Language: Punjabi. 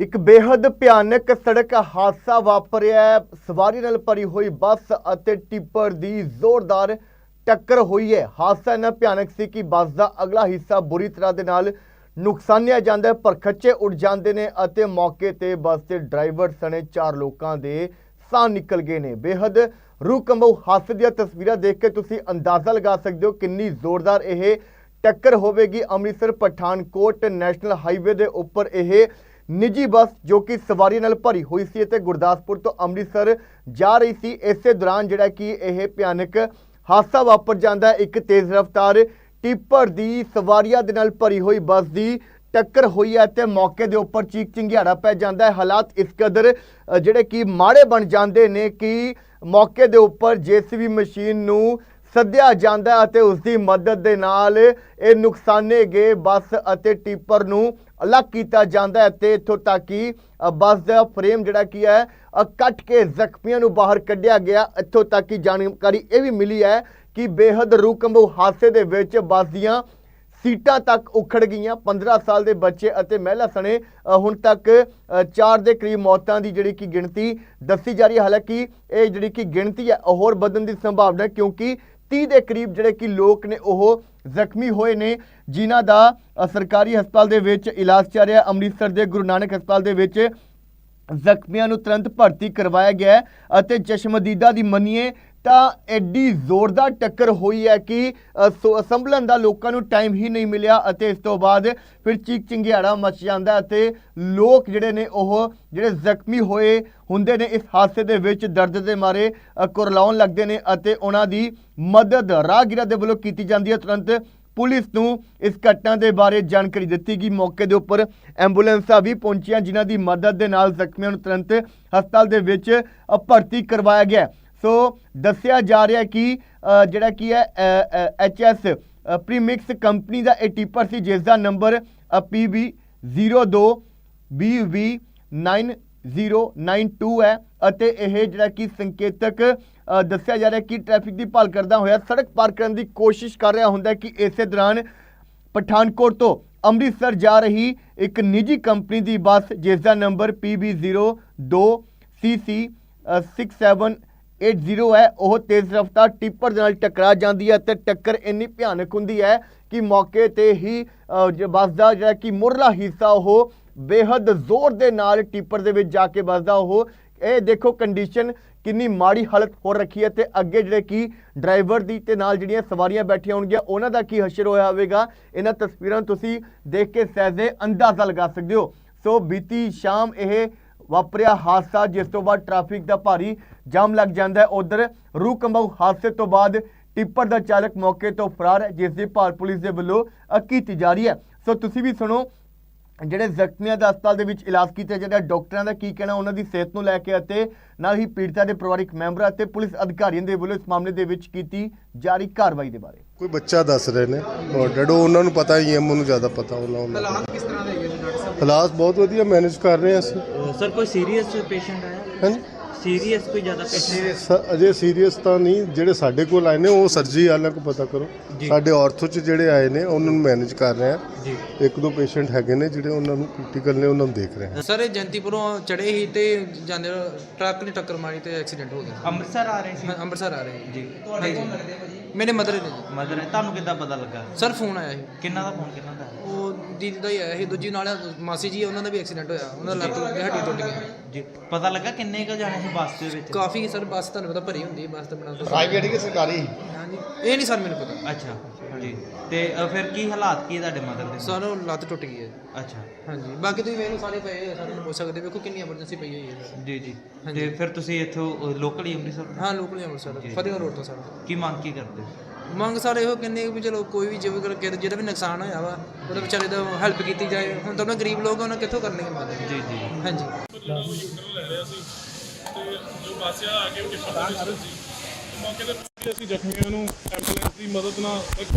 ਇੱਕ ਬੇਹੱਦ ਭਿਆਨਕ ਸੜਕ ਹਾਦਸਾ ਵਾਪਰਿਆ। ਸਵਾਰੀ ਨਾਲ ਭਰੀ ਹੋਈ ਬੱਸ ਅਤੇ ਟਿੱਪਰ ਦੀ ਜ਼ੋਰਦਾਰ ਟੱਕਰ ਹੋਈ ਹੈ। ਹਾਦਸਾ ਇੰਨਾ ਭਿਆਨਕ ਸੀ ਕਿ ਬੱਸ ਦਾ ਅਗਲਾ ਹਿੱਸਾ ਬੁਰੀ ਤਰ੍ਹਾਂ ਦੇ ਨਾਲ ਨੁਕਸਾਨਿਆ ਜਾਂਦਾ ਪਰ ਖੱਚੇ ਉੱਡ ਜਾਂਦੇ ਨੇ ਅਤੇ ਮੌਕੇ ਤੇ ਬੱਸ ਦੇ ਡਰਾਈਵਰ ਸਣੇ ਚਾਰ ਲੋਕਾਂ ਦੇ ਸਾਹ ਨਿਕਲ ਗਏ ਨੇ। ਬੇਹੱਦ ਰੂਹ ਰੂਕਮੋ ਹਾਦਸੇ ਦੀਆਂ ਤਸਵੀਰਾਂ ਦੇਖ ਕੇ ਤੁਸੀਂ ਅੰਦਾਜ਼ਾ ਲਗਾ ਸਕਦੇ ਹੋ ਕਿੰਨੀ ਜ਼ੋਰਦਾਰ ਇਹ ਟੱਕਰ ਹੋਵੇਗੀ। ਅੰਮ੍ਰਿਤਸਰ ਪਠਾਨਕੋਟ ਨੈਸ਼ਨਲ ਹਾਈਵੇ ਦੇ ਉੱਪਰ ਇਹ ਨਿੱਜੀ ਬੱਸ ਜੋ ਕਿ ਸਵਾਰੀ ਨਾਲ ਭਰੀ ਹੋਈ ਸੀ ਅਤੇ ਗੁਰਦਾਸਪੁਰ ਤੋਂ ਅੰਮ੍ਰਿਤਸਰ ਜਾ ਰਹੀ ਸੀ, ਇਸੇ ਦੌਰਾਨ ਜਿਹੜਾ ਕਿ ਇਹ ਭਿਆਨਕ ਹਾਦਸਾ ਵਾਪਰ ਜਾਂਦਾ ਇੱਕ ਤੇਜ਼ ਰਫ਼ਤਾਰ ਟਿੱਪਰ ਦੀ ਸਵਾਰੀਆਂ ਦੇ ਨਾਲ ਭਰੀ ਹੋਈ ਬੱਸ ਦੀ ਟੱਕਰ ਹੋਈ ਹੈ ਤੇ ਮੌਕੇ ਦੇ ਉੱਪਰ ਚੀਕ ਚਿੰਗਿਆੜਾ ਪੈ ਜਾਂਦਾ ਹੈ। ਹਾਲਾਤ ਇਸ ਕਦਰ ਜਿਹੜੇ ਕਿ ਮਾੜੇ ਬਣ ਜਾਂਦੇ ਨੇ ਕਿ ਮੌਕੇ ਦੇ ਉੱਪਰ ਜੀਸੀਬੀ ਮਸ਼ੀਨ ਨੂੰ ਸੱਦਿਆ ਜਾਂਦਾ ਅਤੇ ਉਸ ਦੀ ਮਦਦ ਦੇ ਨਾਲ ਇਹ ਨੁਕਸਾਨੇ ਗਏ ਬੱਸ ਅਤੇ ਟਿੱਪਰ ਨੂੰ ਅਲੱਗ ਕੀਤਾ ਜਾਂਦਾ ਹੈ ਤੇ ਇੱਥੋਂ ਤੱਕ ਕਿ ਬੱਸ ਦਾ ਫਰੇਮ ਜਿਹੜਾ ਕੀ ਹੈ ਕੱਟ ਕੇ ਜ਼ਖਮੀਆਂ ਨੂੰ ਬਾਹਰ ਕੱਢਿਆ ਗਿਆ। ਇੱਥੋਂ ਤੱਕ ਕਿ ਜਾਣਕਾਰੀ ਇਹ ਵੀ ਮਿਲੀ ਹੈ ਕਿ ਬੇहद ਰੂਹ ਹਾਦਸੇ ਦੇ ਵਿੱਚ ਬੱਸ ਦੀਆਂ ਸੀਟਾਂ ਤੱਕ ਉਖੜ ਗਈਆਂ। 15 ਸਾਲ ਦੇ ਬੱਚੇ ਅਤੇ ਮਹਿਲਾ ਸਣੇ ਹੁਣ ਤੱਕ 4 ਦੇ ਕਰੀਬ ਮੌਤਾਂ ਦੀ ਜਿਹੜੀ ਕਿ ਗਿਣਤੀ ਦੱਸੀ ਜਾ ਰਹੀ ਹੈ। ਹਾਲਾਂਕਿ ਇਹ ਜਿਹੜੀ ਕਿ ਗਿਣਤੀ ਹੈ ਉਹ ਹੋਰ ਵਧਣ ਦੀ ਸੰਭਾਵਨਾ ਕਿਉਂਕਿ 30 ਦੇ ਕਰੀਬ ਜਿਹੜੇ ਕਿ ਲੋਕ ਨੇ ਉਹ ਜ਼ਖਮੀ ਹੋਏ ਨੇ, ਜਿਨ੍ਹਾਂ ਦਾ ਸਰਕਾਰੀ ਹਸਪਤਾਲ ਦੇ ਵਿੱਚ ਇਲਾਜ ਚੱਲ ਰਿਹਾ ਅੰਮ੍ਰਿਤਸਰ ਦੇ ਗੁਰੂ ਨਾਨਕ ਹਸਪਤਾਲ ਦੇ ਵਿੱਚ ਜ਼ਖਮੀਆਂ ਨੂੰ ਤੁਰੰਤ ਭਰਤੀ ਕਰਵਾਇਆ ਗਿਆ ਅਤੇ ਚਸ਼ਮਦੀਦਾ ਦੀ ਮੰਨੀਏ ਤਾਂ ਐਡੀ ਜ਼ੋਰਦਾਰ ਟੱਕਰ ਹੋਈ ਹੈ ਕਿ ਸੋ- ਸੰਭਲਣ ਦਾ ਲੋਕਾਂ ਨੂੰ ਟਾਈਮ ਹੀ ਨਹੀਂ ਮਿਲਿਆ ਅਤੇ ਇਸ ਤੋਂ ਬਾਅਦ ਫਿਰ ਚੀਕ ਚਿੰਗਿਆੜਾ ਮਚ ਜਾਂਦਾ ਅਤੇ ਲੋਕ ਜਿਹੜੇ ਨੇ ਉਹ ਜਿਹੜੇ ਜ਼ਖਮੀ ਹੋਏ ਹੁੰਦੇ ਨੇ, ਇਸ ਹਾਦਸੇ ਦੇ ਵਿੱਚ ਦਰਦ ਦੇ ਮਾਰੇ ਕੁਰਲਾਉਣ ਲੱਗਦੇ ਨੇ ਅਤੇ ਉਹਨਾਂ ਦੀ ਮਦਦ ਰਾਹਗੀਰਾਂ ਦੇ ਵੱਲੋਂ ਕੀਤੀ ਜਾਂਦੀ ਹੈ। ਤੁਰੰਤ ਪੁਲਿਸ ਨੂੰ ਇਸ ਘਟਨਾ ਦੇ ਬਾਰੇ ਜਾਣਕਾਰੀ ਦਿੱਤੀ ਗਈ। ਮੌਕੇ ਦੇ ਉੱਪਰ ਐਂਬੂਲੈਂਸਾਂ ਵੀ ਪਹੁੰਚੀਆਂ, ਜਿਨ੍ਹਾਂ ਦੀ ਮਦਦ ਦੇ ਨਾਲ ਜ਼ਖਮੀਆਂ ਨੂੰ ਤੁਰੰਤ ਹਸਪਤਾਲ ਦੇ ਵਿੱਚ ਭਰਤੀ ਕਰਵਾਇਆ ਗਿਆ ਸੋ ਦੱਸਿਆ ਜਾ ਰਿਹਾ ਕਿ ਜਿਹੜਾ ਕੀ ਹੈ ਐਚਐਸ ਪ੍ਰੀਮਿਕਸ ਕੰਪਨੀ ਦਾ ਇਹ ਟਿੱਪਰ ਸੀ ਜਿਸ ਦਾ ਨੰਬਰ PB 02 BV 9092 ਹੈ ਅਤੇ ਇਹ ਜਿਹੜਾ ਕਿ ਸੰਕੇਤਕ ਦੱਸਿਆ ਜਾ ਰਿਹਾ ਕਿ ਟ੍ਰੈਫਿਕ ਦੀ ਭਾਲ ਕਰਦਾ ਹੋਇਆ, ਸੜਕ ਪਾਰ ਕਰਨ ਦੀ ਕੋਸ਼ਿਸ਼ ਕਰ ਰਿਹਾ ਹੁੰਦਾ ਕਿ ਇਸੇ ਦੌਰਾਨ ਪਠਾਨਕੋਟ ਤੋਂ ਅੰਮ੍ਰਿਤਸਰ ਜਾ ਰਹੀ ਇੱਕ ਨਿੱਜੀ ਕੰਪਨੀ ਦੀ ਬੱਸ ਜਿਸ ਦਾ ਨੰਬਰ PB02 CC 6780 ਹੈ ਉਹ ਤੇਜ਼ ਰਫ਼ਤਾਰ ਟਿੱਪਰ ਦੇ ਨਾਲ ਟਕਰਾ ਜਾਂਦੀ ਹੈ ਤੇ ਟੱਕਰ ਇੰਨੀ ਭਿਆਨਕ ਹੁੰਦੀ ਹੈ ਕਿ ਮੌਕੇ ਤੇ ਹੀ ਅ, ਬੱਸ ਦਾ ਜਿਹੜਾ ਕਿ ਮੁਰਲਾ ਹਿੱਸਾ ਉਹ ਬੇਹੱਦ ਜ਼ੋਰ ਦੇ ਨਾਲ ਟਿੱਪਰ ਦੇ ਵਿੱਚ ਜਾ ਕੇ ਵੱਜਦਾ ਉਹ। ਇਹ ਦੇਖੋ ਕੰਡੀਸ਼ਨ ਕਿੰਨੀ ਮਾੜੀ ਹਾਲਤ ਹੋ ਰੱਖੀ ਹੈ ਤੇ ਅੱਗੇ ਜਿਹੜੇ ਕਿ ਡਰਾਈਵਰ ਦੀ ਤੇ ਨਾਲ ਜਿਹੜੀਆਂ ਸਵਾਰੀਆਂ ਬੈਠੀਆਂ ਹੋਣਗੀਆਂ ਉਹਨਾਂ ਦਾ ਕੀ ਹਸ਼ਰ ਹੋਇਆ ਹੋਵੇਗਾ ਇਹਨਾਂ ਤਸਵੀਰਾਂ ਨੂੰ ਤੁਸੀਂ ਦੇਖ ਕੇ ਸਹਿਜੇ ਅੰਦਾਜ਼ਾ ਲਗਾ ਸਕਦੇ ਹੋ। ਸੋ ਬੀਤੀ ਸ਼ਾਮ ਇਹ ਵਾਪਰਿਆ ਹਾਦਸਾ ਜਿਸ ਤੋਂ ਬਾਅਦ ਟ੍ਰੈਫਿਕ ਦਾ ਭਾਰੀ ਜਾਮ ਲੱਗ ਜਾਂਦਾ ਹੈ। ਉਧਰ ਰੂਹ ਕੰਬਾਊ ਹਾਦਸੇ ਤੋਂ ਬਾਅਦ ਟਿੱਪਰ ਦਾ ਚਾਲਕ ਮੌਕੇ ਤੋਂ ਫਰਾਰ ਹੈ ਜਿਸ ਦੀ ਭਾਲ ਪੁਲਿਸ ਦੇ ਵੱਲੋਂ ਕੀਤੀ ਜਾ ਰਹੀ ਹੈ। ਸੋ ਤੁਸੀਂ ਵੀ ਸੁਣੋ ਜਿਹੜੇ ਜ਼ਖਮੀਆਂ ਦਾ ਹਸਪਤਾਲ ਦੇ ਵਿੱਚ ਇਲਾਜ ਕੀਤਾ ਜਾ ਰਿਹਾ ਡਾਕਟਰਾਂ ਦਾ ਕੀ ਕਹਿਣਾ ਉਹਨਾਂ ਦੀ ਸਿਹਤ ਨੂੰ ਲੈ ਕੇ ਅਤੇ ਨਾਲ ਹੀ ਪੀੜਤਾ ਦੇ ਪਰਿਵਾਰਕ ਮੈਂਬਰਾਂ ਅਤੇ ਪੁਲਿਸ ਅਧਿਕਾਰੀਆਂ ਦੇ ਵੱਲੋਂ ਇਸ ਮਾਮਲੇ ਦੇ ਵਿੱਚ ਕੀਤੀ ਜਾ ਰਹੀ ਕਾਰਵਾਈ ਦੇ ਬਾਰੇ। ਕੋਈ ਬੱਚਾ ਦੱਸ ਰਹੇ ਨੇ ਮਰਡਰਡ ਉਹਨਾਂ ਨੂੰ ਪਤਾ ਹੀ ਹੈ ਮੈਨੂੰ ਜ਼ਿਆਦਾ ਪਤਾ ਉਹਨਾਂ ਨੂੰ। ਹਾਲਾਤ ਕਿਸ ਤਰ੍ਹਾਂ ਹਾਲਾਤ ਬਹੁਤ ਵਧੀਆ ਮੈਨੇਜ ਕਰ ਰਹੇ ਹਾਂ ਅਸੀਂ। ਸਰ ਕੋਈ ਸੀਰੀਅਸ ਪੇਸ਼ੈਂਟ ਆਇਆ? ਹਾਂਜੀ। ਸੀਰੀਅਸ ਕੋਈ ਜ਼ਿਆਦਾ ਪੇਸ਼ੈਂਟ ਸ- ਅਜੇ ਸੀਰੀਅਸ ਤਾਂ ਨਹੀਂ ਜਿਹੜੇ ਸਾਡੇ ਕੋਲ ਆਏ ਨੇ ਉਹ ਸਰਜਰੀ ਵਾਲਿਆਂ ਕੋਲ ਪਤਾ ਕਰੋ। ਜੀ। ਸਾਡੇ ਆਰਥੋ ਚ ਜਿਹੜੇ ਆਏ ਨੇ ਉਹਨਾਂ ਨੂੰ ਮੈਨੇਜ ਕਰ ਰਹੇ ਹਾਂ ਜੀ। ਇੱਕ ਦੋ ਪੇਸ਼ੈਂਟ ਹੈਗੇ ਨੇ ਜਿਹੜੇ ਉਹਨਾਂ ਨੂੰ ਕ੍ਰਿਟੀਕਲ ਨੇ ਉਹਨਾਂ ਨੂੰ ਦੇਖ ਰਹੇ ਹਾਂ ਸਰ ਇਹ ਜੰਤੀਪੁਰੋਂ ਚੜੇ ਹੀ ਤੇ ਜਾਂਦੇ ਟਰੱਕ ਨੇ ਟੱਕਰ ਮਾਰੀ ਤੇ ਐਕਸੀਡੈਂਟ ਹੋ ਗਿਆ। ਅੰਮ੍ਰਿਤਸਰ ਆ ਰਹੇ ਸੀ। ਹਾਂ, ਅੰਮ੍ਰਿਤਸਰ ਆ ਰਹੇ ਜੀ। ਤੁਹਾਡੇ ਕੋਲ ਲੱਗਦੇ ਭਾਜੀ? ਮੇਰੇ ਮਦਰ ਨੇ ਜੀ। ਮਦਰ ਹੈ ਤੁਹਾਨੂੰ ਕਿੱਦਾਂ ਪਤਾ ਲੱਗਾ? ਸਰ ਫੋਨ ਆਇਆ ਸੀ। ਕਿੰਨਾ ਦਾ ਫੋਨ ਕਿੰਨਾ ਦਾ? ਉਹ ਦੀਦੀ ਦਾ ਹੀ ਆਇਆ ਸੀ ਦੂਜੀ ਨਾਲ ਮਾਸੀ ਜੀ ਉਹਨਾਂ ਦਾ ਵੀ ਐਕਸੀਡੈਂਟ ਹੋਇਆ। ਉਹਨਾਂ ਦਾ ਲੱਤ ਲੱਗ ਗਿਆ ਹੱਡੀ ਟੁੱਟ ਗਈ। ਜੀ ਪਤਾ ਲੱਗਾ ਕਿੰਨੇ ਕੁ ਜਾਣੇ ਸੀ ਬੱਸ ਦੇ ਵਿੱਚ? ਕਾਫੀ ਸਰ ਬੱਸ ਤੁਹਾਨੂੰ ਪਤਾ ਭਰੀ ਹੁੰਦੀ ਹੈ ਬੱਸ ਤਾਂ ਬਣਾ ਦੋ। ਪ੍ਰਾਈਵੇਟ ਕਿ ਸਰਕਾਰੀ? ਹਾਂਜੀ ਇਹ ਨਹੀਂ ਸਰ ਮੈਨੂੰ ਪਤਾ। ਅੱਛਾ ਜੀ। ਤੇ ਅ, ਫਿਰ ਕੀ ਹਾਲਾਤ ਕੀ ਹੈ ਤੁਹਾਡੇ ਮਦਰ ਦੇ? ਸਰ ਉਹ ਲੱਤ ਟੁੱਟ ਗਈ ਹੈ। ਅੱਛਾ। ਹਾਂਜੀ ਬਾਕੀ ਤੁਸੀਂ ਲਓ ਸਾਰੇ ਪਏ ਆ, ਸਾਰੇ ਨੂੰ ਪੁੱਛ ਸਕਦੇ ਵੇਖੋ ਕਿੰਨੀ ਐਮਰਜੈਂਸੀ ਪਈ ਹੋਈ ਹੈ। ਜੀ ਜੀ। ਤੇ ਫਿਰ ਤੁਸੀਂ ਇੱਥੋਂ ਲੋਕਲ ਹੀ ਅੰਮ੍ਰਿਤਸਰ? ਹਾਂ ਲੋਕਲ ਅੰਮ੍ਰਿਤਸਰ ਫਤਿਹਗੜ੍ਹ ਰੋਡ ਤੋਂ ਸਰ। ਕੀ ਮੰਗ ਕੀ ਕਰਦੇ? ਮੰਗ ਸਾਰੇ ਇਹੋ ਕਹਿੰਦੇ ਵੀ ਚਲੋ ਕੋਈ ਵੀ ਜਿਵੇਂ ਕਰ ਕਿਸੇ- ਜਿਹਦਾ ਵੀ ਨੁਕਸਾਨ ਹੋਇਆ ਵਾ ਉਹਦੇ ਵਿਚਾਰੇ ਦਾ ਹੈਲਪ ਕੀਤੀ ਜਾਏ। ਹੁਣ ਤਾਂ ਉਹਨਾਂ ਗਰੀਬ ਲੋਕ ਆ, ਉਹਨਾਂ ਕਿੱਥੋਂ ਕਰਨਗੇ ਮਦਦ ਜੀ ਜੀ। ਹਾਂਜੀ। ਜਿਹੜਾ ਉਹ ਯੂਟਰ ਲੈ ਰਿਹਾ ਸੀ ਤੇ ਜੋ ਪਾਸਿਆ ਆ ਕੇ ਟਿੱਪਰ ਦੇ ਸੀ। ਮੌਕੇ ਤੇ ਅਸੀਂ ਜ਼ਖਮੀਆਂ ਨੂੰ ਐਂਬੂਲੈਂਸ ਦੀ ਮਦਦ ਨਾਲ ਇੱਕ